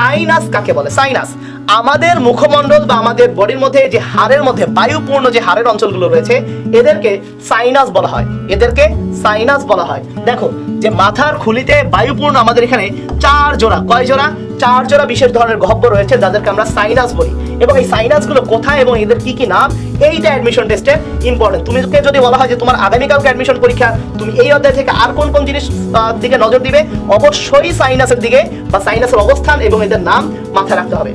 Sinus কাকে বলে? Sinus আমাদের মুখমণ্ডল বা আমাদের বডির মধ্যে যে হাড়ের মধ্যে বায়ুপূর্ণ যে হাড়ের অঞ্চলগুলো রয়েছে, এদেরকে সাইনাস বলা হয়। এদেরকে সাইনাস বলা হয়। দেখো, যে মাথার খুলিতে বায়ুপূর্ণ আমাদের এখানে চার জোড়া। কয় জোড়া? চার জোড়া বিশেষ ধরনের গহ্বর রয়েছে যাদেরকে আমরা সাইনাস বলি। এবং এই সাইনাসগুলো কোথায় এবং এদের কি কি নাম? এইটা অ্যাডমিশন টেস্টে ইম্পর্টেন্ট তুমি যদি বলা হয় যে তোমার আগামীকালকে অ্যাডমিশন পরীক্ষা, তুমি এই অধ্যায় থেকে আর কোন কোন জিনিস দিকে নজর দিবে? অবশ্যই সাইনাসের দিকে বা সাইনাসের অবস্থান এবং এদের নাম মাথায় রাখতে হবে।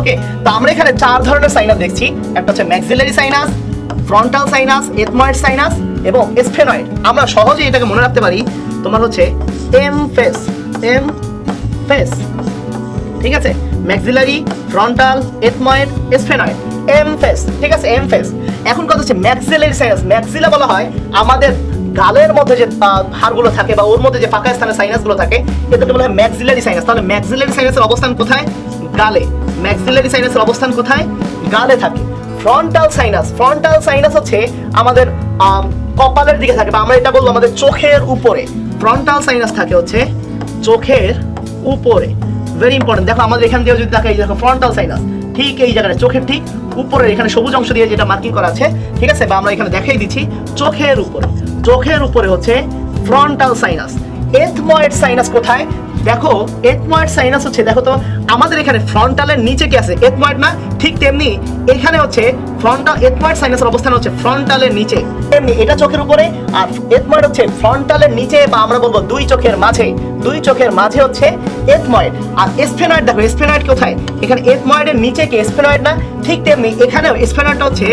ওকে তো আমরা এখানে চার ধরনের সাইনাস দেখছি। একটা হচ্ছে maxillary sinus frontal sinus ethmoid sinus এবং স্ফেনয়েড আমরা সহজে এটাকে মনে রাখতে পারি। তোমার হচ্ছে এম ফেস এম ফেস ঠিক আছে? Maxillary frontal ethmoid sphenoid M face ঠিক আছে? এম ফেস এখন কথা হচ্ছে ম্যাক্সিলারি সাইনাস ম্যাক্সিলা বলা হয় আমাদের গালের মধ্যে যে হাড়গুলো থাকে বা ওর মধ্যে যে ফাঁকা স্থানে সাইনাসগুলো থাকে এদেরকে বলা হয় ম্যাক্সিলারি সাইনাস তাহলে ম্যাক্সিলারি সাইনাসের অবস্থান কোথায়? গালে। ম্যাক্সিলারি সাইনাসের অবস্থান কোথায়? গালে থাকে। ফ্রন্টাল সাইনাস ফ্রন্টাল সাইনাস হচ্ছে আমাদের আম, কপালের দিকে থাকে বা আমরা এটা বলব আমাদের চোখের উপরে। ফ্রন্টাল সাইনাস থাকে হচ্ছে চোখের উপরে। ভেরি ইম্পর্টেন্ট দেখো, আমাদের এখান দিয়ে যদি দেখা এই দেখো ফ্রন্টাল সাইনাস ঠিক এই জায়গাটা, চোখের ঠিক উপরে এখানে সবুজ অংশ দিয়ে যেটা মার্কিং করা আছে, ঠিক আছে? বা আমরা এখানে দেখাই দিচ্ছি, চোখের উপরে। চোখের উপরে হচ্ছে ফ্রন্টাল সাইনাস এথময়েড সাইনাস কোথায়? দেখো, এথময়েড সাইনাস হচ্ছে, দেখো তো, আমাদের এখানে ফ্রন্টালের নিচে কি আছে? এথময়েড না? ঠিক তেমনি এখানে হচ্ছে ফ্রন্টাল এথময়েড সাইনাসের অবস্থান হচ্ছে ফ্রন্টালের নিচে। তেমনি এটা চোখের উপরে, আর এথময়েড হচ্ছে ফ্রন্টালের নিচে, বা আমরা বলব দুই চোখের মাঝে। দুই চোখের মাঝে হচ্ছে এথময়েড। আর স্ফেনয়েড দেখো, স্ফেনয়েড কোথায়? এখানে এথময়েডের নিচে কি স্পেনয়েড না? ঠিক তেমনি এখানেও স্ফেনয়েডটা হচ্ছে